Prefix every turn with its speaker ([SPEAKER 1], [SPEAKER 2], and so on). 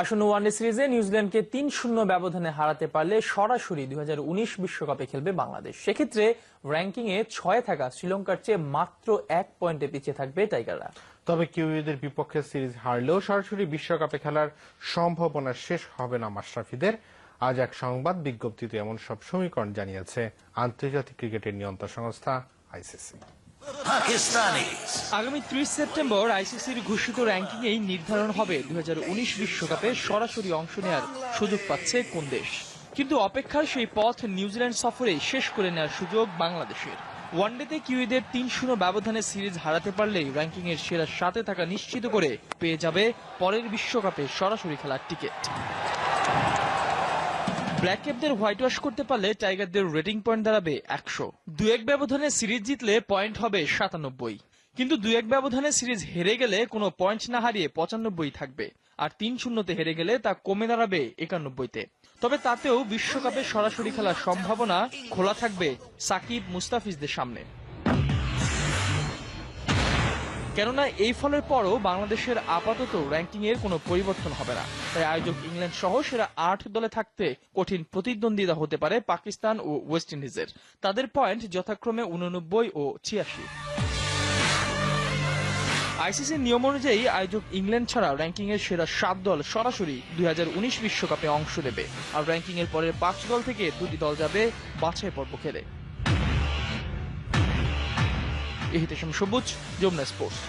[SPEAKER 1] আসন্ন ওয়ানডে সিরিজে নিউজিল্যান্ডকে তিন শূন্য ব্যবধানে হারাতে পারলে সরাসরি দুই বিশ্বকাপে খেলবে বাংলাদেশ। সেক্ষেত্রে র্যাঙ্কিং এ ছয় থাকা শ্রীলঙ্কার চেয়ে মাত্র এক পয়েন্টে পিছিয়ে থাকবে টাইগাররা।
[SPEAKER 2] তবে কিউইদের বিপক্ষে সিরিজ হারলেও সরাসরি বিশ্বকাপে খেলার সম্ভাবনা শেষ হবে না মাশরাফিদের। আজ এক সংবাদ বিজ্ঞপ্তিতে এমন সব সমীকরণ জানিয়েছে আন্তর্জাতিক ক্রিকেটের নিয়ন্ত্রণ সংস্থা আইসিসি.
[SPEAKER 1] আগামী ত্রিশ সেপ্টেম্বর আইসিসির ঘোষিত র্যাঙ্কিং এই নির্ধারণ হবে দুই বিশ্বকাপে সরাসরি অংশ নেওয়ার সুযোগ পাচ্ছে কোন দেশ। কিন্তু অপেক্ষার সেই পথ নিউজিল্যান্ড সফরে শেষ করে নেওয়ার সুযোগ বাংলাদেশের। ওয়ানডেতে কিউইদের তিন শূন্য ব্যবধানে সিরিজ হারাতে পারলেই র্যাঙ্কিং এর সেরা সাথে থাকা নিশ্চিত করে পেয়ে যাবে পরের বিশ্বকাপে সরাসরি খেলার টিকিট। ব্ল্যাক ক্যাপদের হোয়াইট ওয়াশ করতে পারলে টাইগারদের রেটিং পয়েন্ট দাঁড়াবে একশো। দু এক ব্যবধানে সিরিজ জিতলে পয়েন্ট হবে সাতানব্বই। কিন্তু দু এক ব্যবধানে সিরিজ হেরে গেলে কোনো পয়েন্ট না হারিয়ে পঁচানব্বই থাকবে। আর তিন শূন্যতে হেরে গেলে তা কমে দাঁড়াবে একানব্বইতে। তবে তাতেও বিশ্বকাপে সরাসরি খেলার সম্ভাবনা খোলা থাকবে সাকিব মুস্তাফিজদের সামনে। কেননা এই ফলের পরও বাংলাদেশের আপাতত র্যাঙ্কিং এর কোনো পরিবর্তন হবে না। তাই আয়োজক ইংল্যান্ড সহ সেরা আট দলে থাকতে কঠিন প্রতিদ্বন্দ্বিতা হতে পারে পাকিস্তান ও ওয়েস্ট ইন্ডিজের। তাদের পয়েন্ট যথাক্রমে উননব্বই ও ছিয়াশি। আইসিসির নিয়ম অনুযায়ী আয়োজক ইংল্যান্ড ছাড়া র্যাঙ্কিং এর সেরা সাত দল সরাসরি দুই বিশ্বকাপে অংশ নেবে। আর র্যাঙ্কিং এর পরের পাঁচ দল থেকে দুটি দল যাবে বাছাই পর্ব খেলে। এহিতেশম সবুজ যমুনা স্পোর্টস।